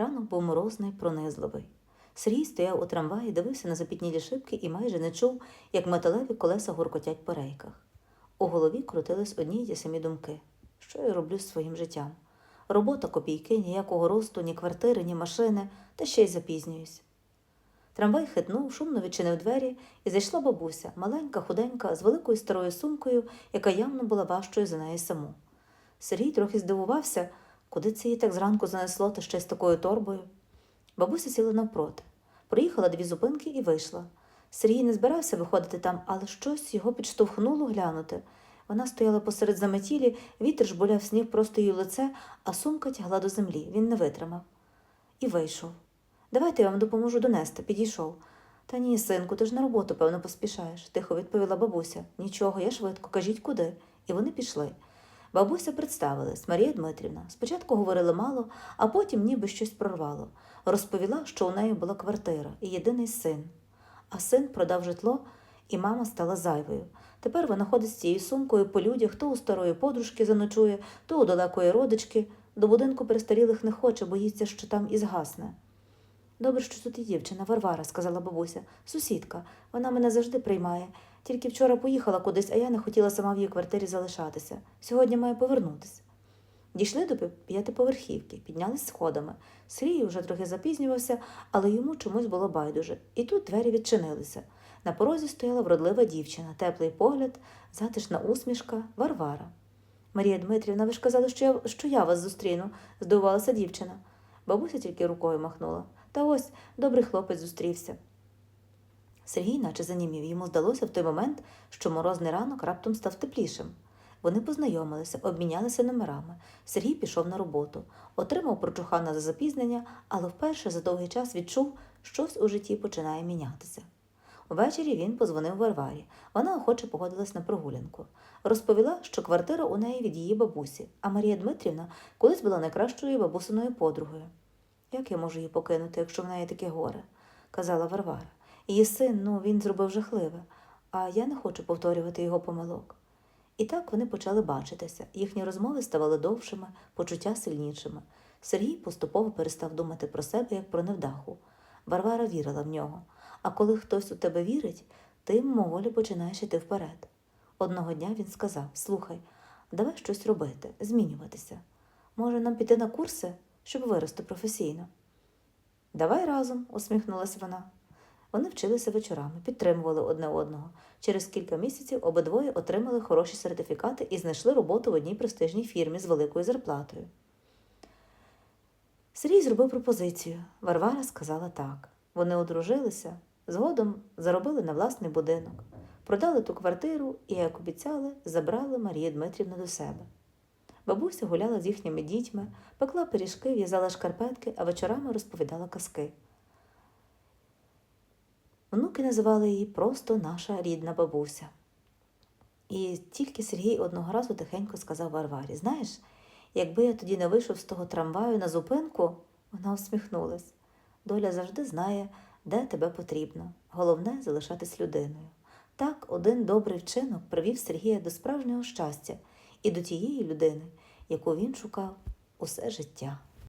Ранок був морозний, пронизливий. Сергій стояв у трамваї, дивився на запітнілі шибки і майже не чув, як металеві колеса гуркотять по рейках. У голові крутились одні й ті самі думки. Що я роблю з своїм життям? Робота копійки, ніякого росту, ні квартири, ні машини, та ще й запізнююсь. Трамвай хитнув, шумно відчинив двері, і зайшла бабуся, маленька, худенька, з великою старою сумкою, яка явно була важчою за неї саму. Сергій трохи здивувався, куди це її так зранку занесло та ще з такою торбою. Бабуся сіла навпроти. Проїхала дві зупинки і вийшла. Сергій не збирався виходити там, але щось його підштовхнуло глянути. Вона стояла посеред заметілі, вітер жбуляв сніг просто її лице, а сумка тягла до землі. Він не витримав. І вийшов. Давайте я вам допоможу донести, підійшов. Та ні, синку, ти ж на роботу, певно, поспішаєш, тихо відповіла бабуся. Нічого, я швидко, кажіть куди. І вони пішли. Бабуся представилась Марія Дмитрівна. Спочатку говорили мало, а потім ніби щось прорвало. Розповіла, що у неї була квартира і єдиний син. А син продав житло, і мама стала зайвою. Тепер вона ходить з цією сумкою по людях, то у старої подружки заночує, то у далекої родички. До будинку перестарілих не хоче, боїться, що там і згасне. Добре, що тут і дівчина Варвара, сказала бабуся. Сусідка. Вона мене завжди приймає. Тільки вчора поїхала кудись, а я не хотіла сама в її квартирі залишатися. Сьогодні маю повернутися. Дійшли до п'ятиповерхівки, піднялись сходами. Сергій вже трохи запізнювався, але йому чомусь було байдуже. І тут двері відчинилися. На порозі стояла вродлива дівчина, теплий погляд, затишна усмішка, Варвара. Марія Дмитрівна, ви ж казали, що я, що я вас зустріну, здивувалася дівчина. Бабуся тільки рукою махнула. Та ось добрий хлопець зустрівся. Сергій наче занімів. Йому здалося в той момент, що морозний ранок раптом став теплішим. Вони познайомилися, обмінялися номерами. Сергій пішов на роботу, отримав прочухана за запізнення, але вперше за довгий час відчув, щось у житті починає мінятися. Увечері він позвонив Варварі. Вона охоче погодилась на прогулянку. Розповіла, що квартира у неї від її бабусі, а Марія Дмитрівна колись була найкращою бабусиною подругою. Як я можу її покинути, якщо в неї таке горе? казала Варвара. Її син, ну, він зробив жахливе, а я не хочу повторювати його помилок. І так вони почали бачитися. Їхні розмови ставали довшими, почуття сильнішими. Сергій поступово перестав думати про себе як про невдаху. Варвара вірила в нього. А коли хтось у тебе вірить, ти моволі починаєш іти вперед. Одного дня він сказав: Слухай, давай щось робити, змінюватися. Може, нам піти на курси, щоб вирости професійно. Давай разом, усміхнулася вона. Вони вчилися вечорами, підтримували одне одного. Через кілька місяців обидвоє отримали хороші сертифікати і знайшли роботу в одній престижній фірмі з великою зарплатою. Сергій зробив пропозицію. Варвара сказала так. Вони одружилися, згодом заробили на власний будинок, продали ту квартиру і, як обіцяли, забрали Марію Дмитрівну до себе. Бабуся гуляла з їхніми дітьми, пекла пиріжки, в'язала шкарпетки, а вечорами розповідала казки. Внуки називали її просто наша рідна бабуся. І тільки Сергій одного разу тихенько сказав Варварі: Знаєш, якби я тоді не вийшов з того трамваю на зупинку, вона усміхнулась. Доля завжди знає, де тебе потрібно. Головне залишатись людиною. Так один добрий вчинок привів Сергія до справжнього щастя і до тієї людини, яку він шукав усе життя.